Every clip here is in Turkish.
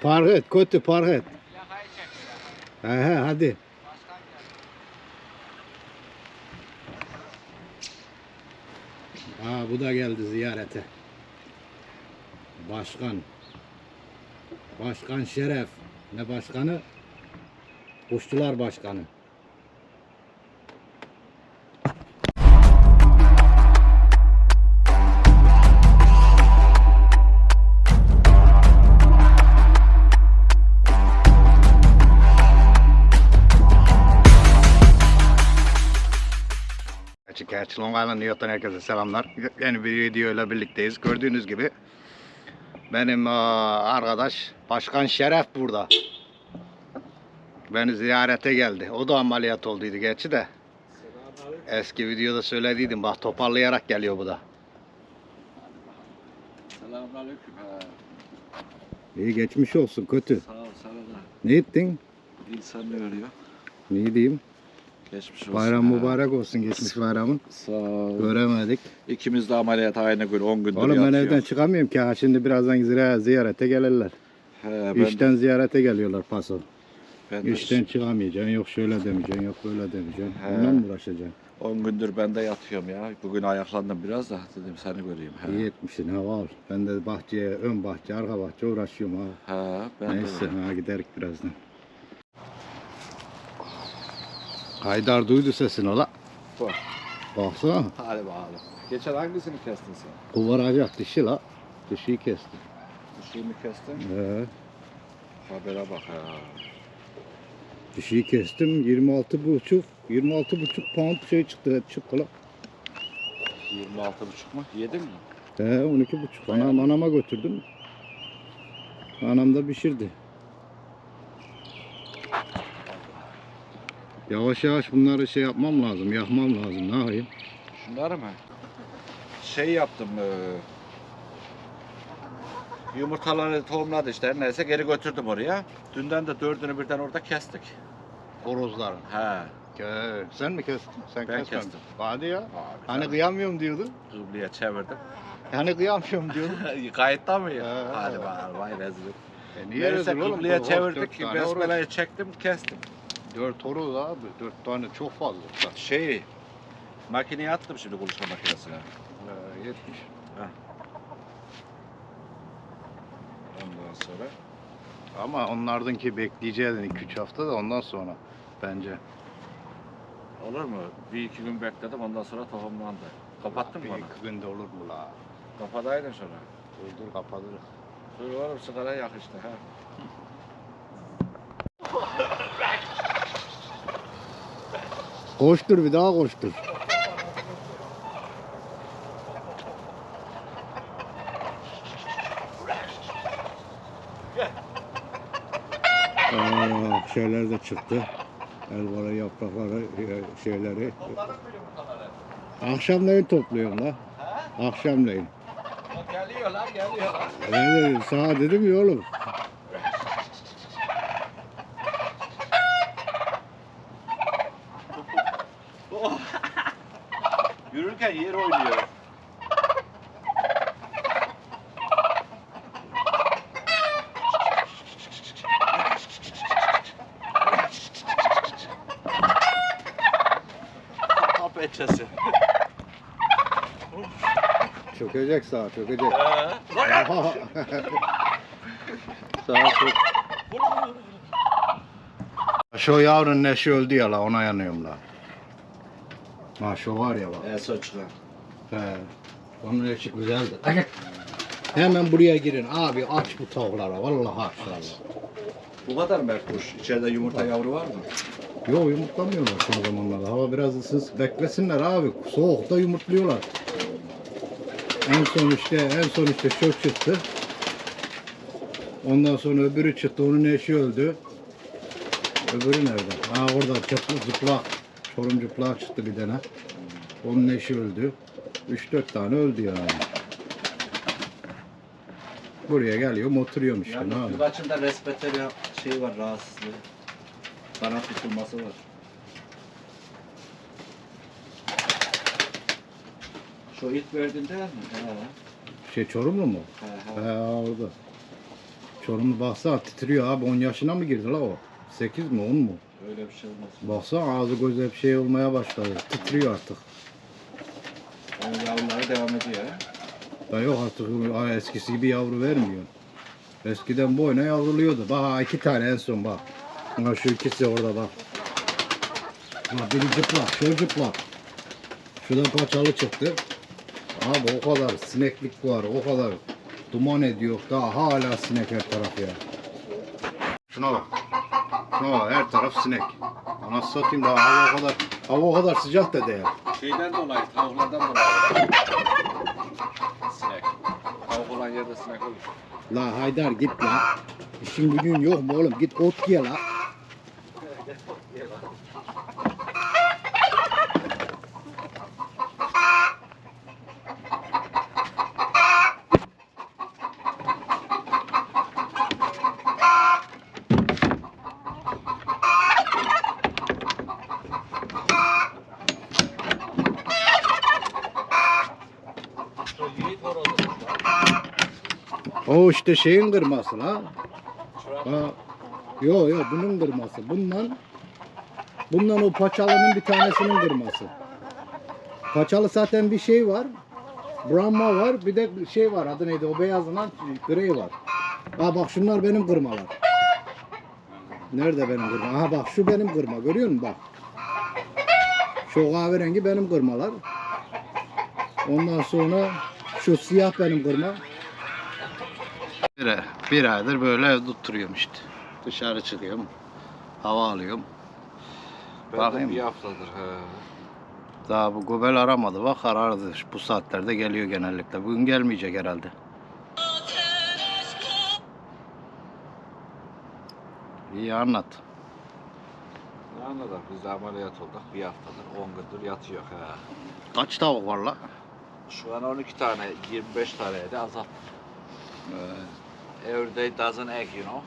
Park et, kötü park et. Yakayı çek. Hadi. Aa bu da geldi ziyarete. Başkan. Başkan Şeref. Ne başkanı? Kuşçular başkanı. Erçil Long Island Newyork'tan herkese selamlar. Yeni bir video ile birlikteyiz. Gördüğünüz gibi benim arkadaş Başkan Şeref burada. Beni ziyarete geldi. O da ameliyat olduydu gerçi de. Eski videoda söylediydim. Bak toparlayarak geliyor bu da. Selamünaleyküm. İyi geçmiş olsun kötü. sağ ol sana da. Ne ettin? İnsan ne örüyor? Ne diyeyim? Geçmiş olsun. Bayram ha. mübarek olsun geçmiş bayramın. Sağ ol. Göremedik. İkimiz de ameliyat aynı gün 10 gündür Oğlum ben yatıyor. evden çıkamıyorum ki. Ha, şimdi birazdan zira- ziyarete gelirler. He, ben, İşten ziyarete geliyorlar paso. ben de İşten çıkamayacaksın. Yok şöyle demeyeceksin. Yok böyle demeyeceksin. He. Ondan mı uğraşacaksın? 10 gündür ben de yatıyorum ya. Bugün ayaklandım biraz da dedim seni göreyim. He. İyi etmişsin ha var. Ben de bahçeye, ön bahçe, arka bahçe uğraşıyorum ha. He, ben Neyse de. ha giderik birazdan. Haydar duydu sesini ola. Bak. Baksana. Hadi bakalım. Geçen hangisini kestin sen? Kuvaracak dişi la. Dişiyi kesti. Dişiyi mi kestin? Ee, Habere bak ha. dişiyi kestim. 26 buçuk. 26 buçuk pound şey çıktı. Çıktı la. 26 buçuk mu? Yedin mi? He 12 buçuk. Anam, anama götürdüm. Anam da pişirdi. Yavaş yavaş bunları şey yapmam lazım. Yakmam lazım. Ne yapayım? Şunları mı? Şey yaptım. E, yumurtaları tohumladı işte. Neyse geri götürdüm oraya. Dünden de dördünü birden orada kestik. Horozların. He. Ke- Sen mi kestin? Sen Ben kesmedin. kestim. Hadi ya. Abi, Hani sen kıyamıyorum diyordun. Dubliye çevirdim. Hani kıyamıyorum diyordun. Kayıtta mı ya? He. Hadi bakalım vay rezil. e niye Neyse rezil oğlum? Horoz çevirdik. tane horoz. Besmele'yi çektim kestim. Dört horoz abi. Dört tane çok fazla. Bak. Şey makineye attım şimdi konuşma makinesine. Ee, yetmiş. Ondan sonra. Ama onlardanki bekleyeceğiz 2-3 hafta da ondan sonra bence. Olur mu? Bir iki gün bekledim ondan sonra tohumlandı. Kapattın mı Bir iki günde olur mu la? Kapadaydın sonra. Dur kapatırız. Dur oğlum sigara yak işte ha. Koştur bir daha koştur. Aa, şeyler de çıktı. Elvara yaprakları, e, şeyleri. Akşamleyin topluyorum la. Akşamleyin. Geliyorlar geliyorlar. Dedim sana dedim ya oğlum. Yürürken yer oynuyor. Kap eçesi. Çökecek sağa çökecek. Ee, Sağa çök. Şu yavrun neşi öldü ya la ona yanıyorum la. Ha şu var ya bak. En son çıkan. He. Onun eşi güzeldi. Hadi. Hemen buraya girin abi aç bu tavuklara vallahi aç vallahi. Bu kadar mı kuş? İçeride yumurta yavru var mı? Yok yumurtlamıyorlar son zamanlarda. Hava biraz ısınsın beklesinler abi. Soğukta yumurtluyorlar. En son işte en son işte şu çıktı. Ondan sonra öbürü çıktı. Onun eşi öldü. Öbürü nerede? Ha orada çıktı zıplak. Zıplak çıktı bir tane. Onun eşi öldü. 3-4 tane öldü yani. Buraya geliyorum oturuyorum işte. ne yapayım? birkaçında respeteri şey var rahatsızlığı. Kanat tutulması var. Şu it verdin değil mi? He. Şey Çorumlu mu? He, he. He orada. Çorumlu baksana titriyor abi 10 yaşına mı girdi la o? 8 mi 10 mu? Öyle bir şey olmaz. Baksana ağzı gözü hep şey olmaya başladı. Titriyor artık. Yani yavruları devam ediyor. Da yok artık eskisi gibi yavru vermiyor. Eskiden boyuna yavruluyordu. Bak ha, iki tane en son bak. Ha, şu ikisi orada bak. Bak biri cıplak, şu cıplak. Şuradan paçalı çıktı. Abi o kadar sineklik var, o kadar duman ediyor. Daha hala sinek her taraf ya. Şuna bak. Bak her taraf sinek. Anasını satayım daha hava o kadar, hava o kadar sıcak da değil. Şeyden dolayı, tavuklardan dolayı. sinek. Tavuk olan yerde sinek olur. La Haydar git la. İşin gücün yok mu oğlum? Git ot ye la. O işte şeyin kırması la. Ha, yo yo bunun kırması. Bundan bundan o paçalının bir tanesinin kırması. Paçalı zaten bir şey var. Brahma var. Bir de şey var. Adı neydi? O beyazından grey var. Ha bak şunlar benim kırmalar. Nerede benim kırma? Aha bak şu benim kırma. Görüyor musun bak. Şu kahverengi benim kırmalar. Ondan sonra şu siyah benim kırma. Bir, bir aydır böyle tutturuyorum işte. Dışarı çıkıyorum. Hava alıyorum. Ben Bakayım. de bir haftadır. He. Daha bu gobel aramadı. Bak arardı. Bu saatlerde geliyor genellikle. Bugün gelmeyecek herhalde. İyi anlat. Ne anladık? Biz de ameliyat olduk. Bir haftadır, 10 gündür yatıyor. He. Kaç tavuk var la? Şu an 12 tane, 25 taneye de azalt. Every day doesn't egg, you know.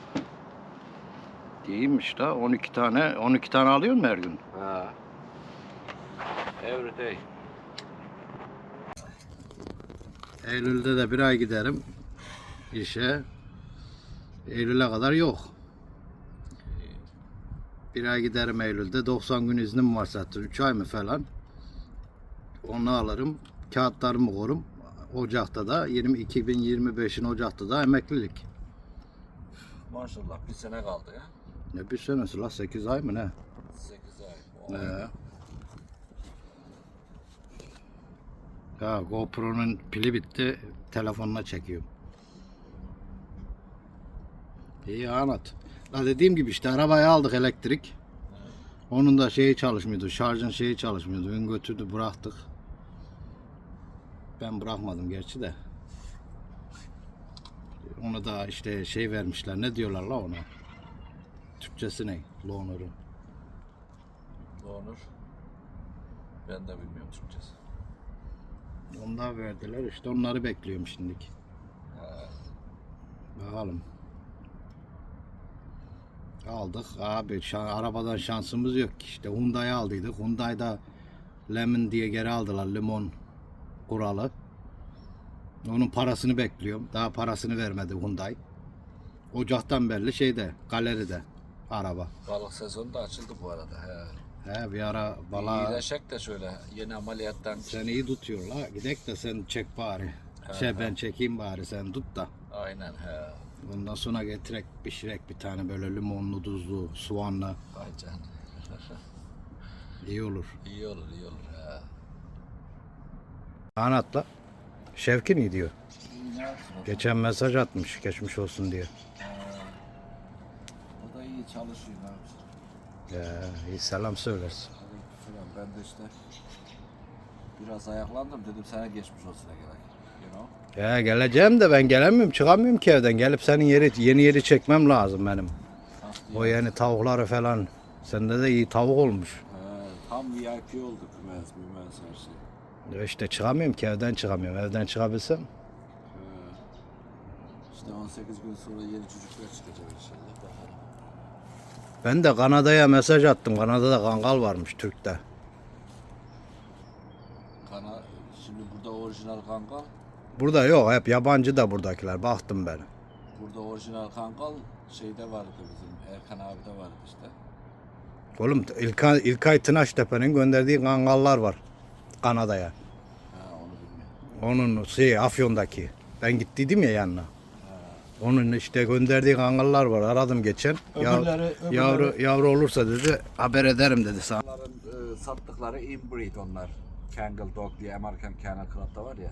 İyiymiş da 12 tane 12 tane alıyor mu her gün? Ha. Every day. Eylül'de de bir ay giderim işe. Eylül'e kadar yok. Bir ay giderim Eylül'de. 90 gün iznim var zaten. 3 ay mı falan. Onu alırım. Kağıtlarımı korum. Ocak'ta da 20 2025'in Ocak'ta da emeklilik. Maşallah bir sene kaldı ya. Ne bir senesi la 8 ay mı ne? 8 ay. Ee. Ya GoPro'nun pili bitti. Telefonuna çekiyorum. İyi anlat. La dediğim gibi işte arabayı aldık elektrik. Onun da şeyi çalışmıyordu. Şarjın şeyi çalışmıyordu. Gün götürdü bıraktık. Ben bırakmadım gerçi de. Ona da işte şey vermişler. Ne diyorlar la ona? Türkçesi ne? Loaner'ın. Onur. Ben de bilmiyorum Türkçesi. Onlar verdiler işte onları bekliyorum şimdilik. Bakalım. Aldık abi şan- arabadan şansımız yok ki işte Hyundai aldıydık. Hyundai'da Lemon diye geri aldılar limon kuralı. Onun parasını bekliyorum. Daha parasını vermedi Hyundai. Ocaktan belli şeyde galeride araba. Balık sezonu da açıldı bu arada. He. He bir ara balığa İyileşek de şöyle yeni ameliyattan sen iyi tutuyor la. Gidek de sen çek bari. Şey ben çekeyim bari sen tut da. Aynen he. Ondan sonra getirek pişirek bir tane böyle limonlu, tuzlu, soğanlı. Vay can. iyi olur. iyi olur iyi olur he. Anlatla. Şevkin iyi diyor. Geçen mesaj atmış geçmiş olsun diye. O da iyi çalışıyor ne. Ya, iyi selam söylersin. Aleykümselam. Ben de işte biraz ayaklandım dedim sana geçmiş olsun gerek. You know? Ya geleceğim de ben gelemiyorum çıkamıyorum ki evden. Gelip senin yeri yeni yeri çekmem lazım benim. O yeni tavukları falan. Sende de iyi tavuk olmuş. He, tam VIP oldu kümez, mümez her şey. İşte çıkamıyorum ki evden çıkamıyorum. Evden çıkabilsem. He. İşte 18 gün sonra yeni çocuklar çıkacak inşallah. Bakalım. Ben de Kanada'ya mesaj attım. Kanada'da kangal varmış Türk'te. Kana, şimdi burada orijinal kangal. Burada yok hep yabancı da buradakiler. Baktım ben. Burada orijinal kangal şeyde vardı bizim. Erkan abi de vardı işte. Oğlum İlkay, İlkay Tınaştepe'nin gönderdiği kangallar var Kanada'ya. Onun şey Afyon'daki. Ben gittiydim ya yanına. Onun işte gönderdiği kangallar var. Aradım geçen. Öbürleri- öbürleri- yavru yavru olursa dedi haber ederim dedi sana. Onların e, sattıkları inbreed onlar. Kangal Dog diye American Kennel Club'da var ya.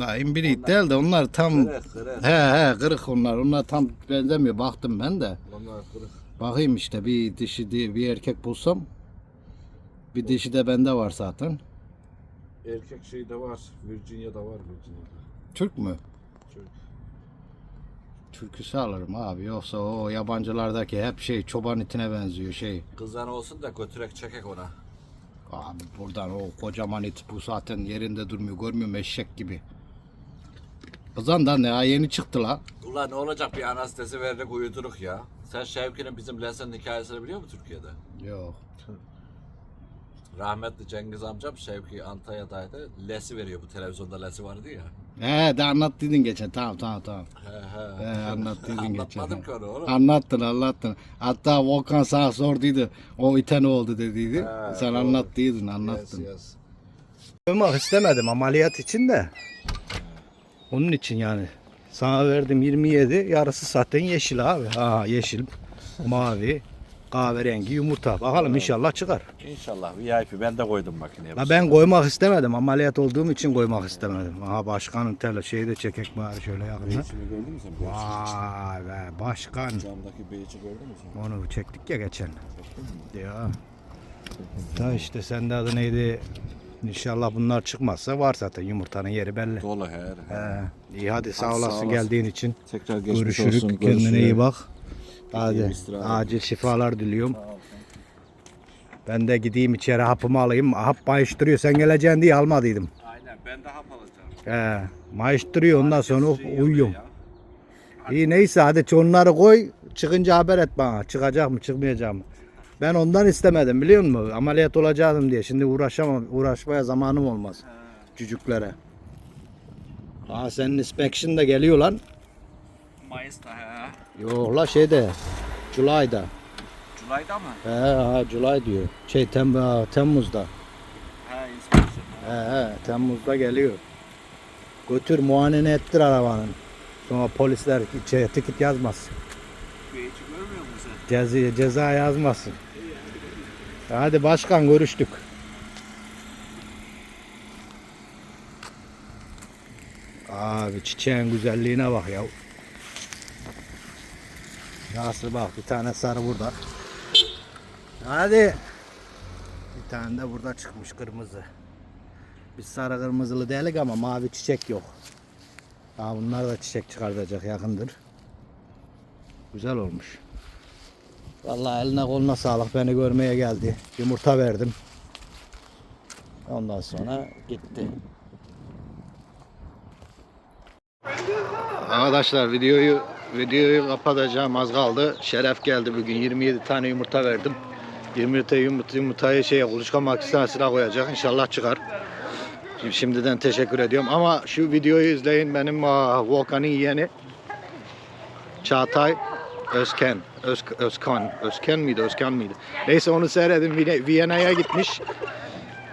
Daha imbiri değil de onlar tam Kırık kırık. he he kırık onlar. Onlar tam benzemiyor. Baktım ben de. Onlar kırık. Bakayım işte bir dişi diye bir erkek bulsam. Bir dişi de bende var zaten. Erkek şeyde var. Virginia'da var Virginia'da. Türk mü? Türk. Türküsü alırım abi. Yoksa o yabancılardaki hep şey çoban itine benziyor şey. Kızdan olsun da götürek çekek ona. Abi buradan o kocaman it bu zaten yerinde durmuyor. Görmüyor musun? eşek gibi. Kızan da ne ya yeni çıktı la. Ulan ne olacak bir anestezi verdik uyuduruk ya. Sen Şevki'nin bizim Lesen'in hikayesini biliyor musun Türkiye'de? Yok. Rahmetli Cengiz amcam Şevki Antalya'daydı. Lesi veriyor bu televizyonda lesi vardı ya. He de anlattıydın geçen. Tamam tamam tamam. He he. He anlattıydın geçen. Anlatmadım ki onu oğlum. Anlattın anlattın. Hatta Volkan sana sorduydu. O ite ne oldu dediydi. He, Sen doğru. anlattıydın Yes, anlattın. yes. Koymak istemedim ameliyat için de. Onun için yani. Sana verdim 27, yarısı zaten yeşil abi. Ha yeşil, mavi, kahverengi yumurta. Bakalım inşallah çıkar. İnşallah VIP ben de koydum makineye. La ben koymak istemedim. Ameliyat olduğum için koymak istemedim. Aha başkanın tele şeyi de çekek bari şöyle yakına. Beyçini gördün mü sen? Vay be başkan. Camdaki beyçi gördün mü sen? Onu çektik ya geçen. Ya. Da işte sende adı neydi? İnşallah bunlar çıkmazsa var zaten yumurtanın yeri belli. Dolu her. He, iyi hadi sağ Hadi sağ olasın olasın. geldiğin için. Tekrar geçmiş Görüşürük. olsun. Kendine iyi bak. Hadi acil şifalar diliyorum. Ben de gideyim içeri hapımı alayım. Hap mayıştırıyor. Sen geleceksin diye almadıydım. Aynen ben de hap alacağım. He, mayıştırıyor ondan sonra Şey uyuyorum. İyi neyse hadi onları koy. Çıkınca haber et bana. Çıkacak mı çıkmayacak mı? Ben ondan istemedim biliyor musun? Ameliyat olacaktım diye. Şimdi uğraşamam. Uğraşmaya zamanım olmaz. Cücüklere. Aa senin inspection da geliyor lan. Mayıs'ta he. Yok la şeyde. July'da. Julay'da mı? He ha July diyor. Şey Tem Temmuz'da. He inspection. He he Temmuz'da geliyor. Götür muayene ettir arabanın. Sonra polisler şey, ticket yazmaz. Beyçi görmüyor musun sen? Ceza, ceza yazmasın. Hadi başkan görüştük. Abi çiçeğin güzelliğine bak ya. Nasıl bak bir tane sarı burada. Hadi. Bir tane de burada çıkmış kırmızı. Biz sarı kırmızılı değilik ama mavi çiçek yok. Ha bunlar da çiçek çıkartacak yakındır. Güzel olmuş. Vallahi eline koluna sağlık beni görmeye geldi. Yumurta verdim. Ondan sonra gitti. Arkadaşlar videoyu videoyu kapatacağım az kaldı. Şeref geldi bugün 27 tane yumurta verdim. 27 yumurta, yumurtayı şeye kuluçka makinesine koyacak. İnşallah çıkar. Şimdiden teşekkür ediyorum. Ama şu videoyu izleyin. Benim aa, Volkan'ın yeğeni Çağatay Özken. Öz, Özkan. Özken miydi? Özkan mıydı? Neyse onu seyredin. Viyana'ya gitmiş.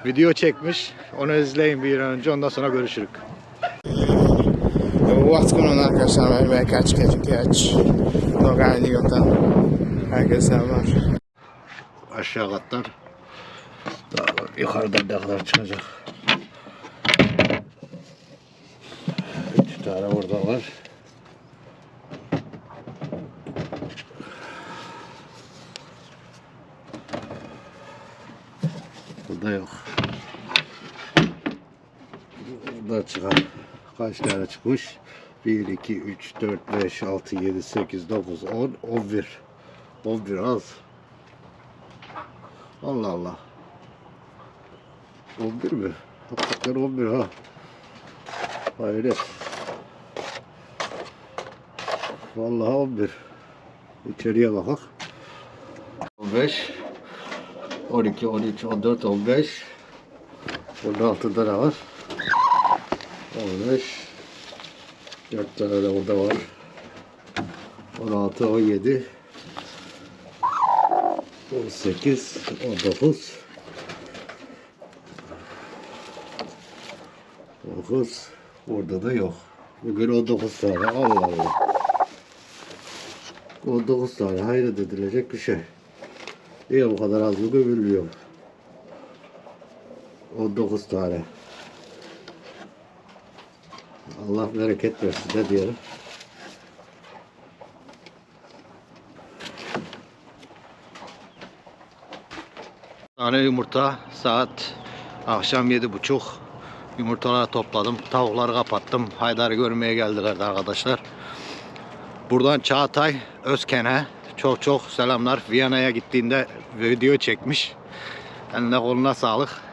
Video çekmiş. Onu izleyin bir önce. Ondan sonra görüşürük. What's going on arkadaşlar? Ben Berkay Çıkacık Logan Liga'dan herkese selamlar. Aşağı katlar. Daha yukarıda ne kadar çıkacak. Üç tane burada var. Burada yok. Burada çıkar. Kaç tane çıkmış? 1, 2, 3, 4, 5, 6, 7, 8, 9, 10, 11. 11 az. Allah Allah. 11 mi? Hakikaten 11 ha. Hayret. Vallahi 11. İçeriye bakak. 15 12, 13, 14, 15 Burada altında da var. 15 4 tane de burada var. 16, 17, 18, 19, 9, orada da yok. Bugün 19 tane, Allah Allah. 19 tane hayret edilecek bir şey. Niye bu kadar az bugün bilmiyorum. 19 tane. Allah bereket versin de diyelim. Tane yumurta saat akşam yedi buçuk. Yumurtaları topladım. Tavukları kapattım. Haydar'ı görmeye geldiler de arkadaşlar. Buradan Çağatay Özken'e çok çok selamlar. Viyana'ya gittiğinde video çekmiş. Eline koluna sağlık.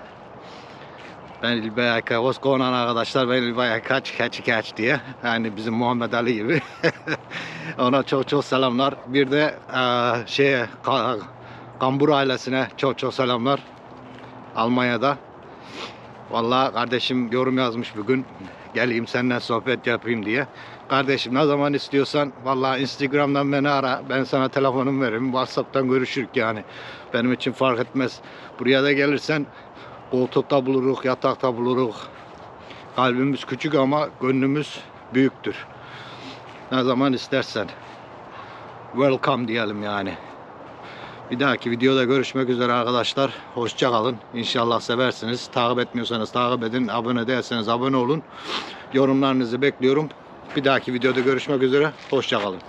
Ben İlbey Kavos konan arkadaşlar ben İlbey kaç kaç kaç diye. Yani bizim Muhammed Ali gibi. Ona çok çok selamlar. Bir de eee şey Ka- Kambur ailesine çok çok selamlar. Almanya'da. Vallahi kardeşim yorum yazmış bugün. Geleyim seninle sohbet yapayım diye. Kardeşim ne zaman istiyorsan vallahi Instagram'dan beni ara. Ben sana telefonumu veririm. WhatsApp'tan görüşürük yani. Benim için fark etmez. Buraya da gelirsen koltukta buluruk, yatakta buluruk. Kalbimiz küçük ama gönlümüz büyüktür. Ne zaman istersen. Welcome diyelim yani. Bir dahaki videoda görüşmek üzere arkadaşlar. Hoşça kalın. İnşallah seversiniz. Takip etmiyorsanız takip edin. Abone değilseniz abone olun. Yorumlarınızı bekliyorum. Bir dahaki videoda görüşmek üzere. Hoşça kalın.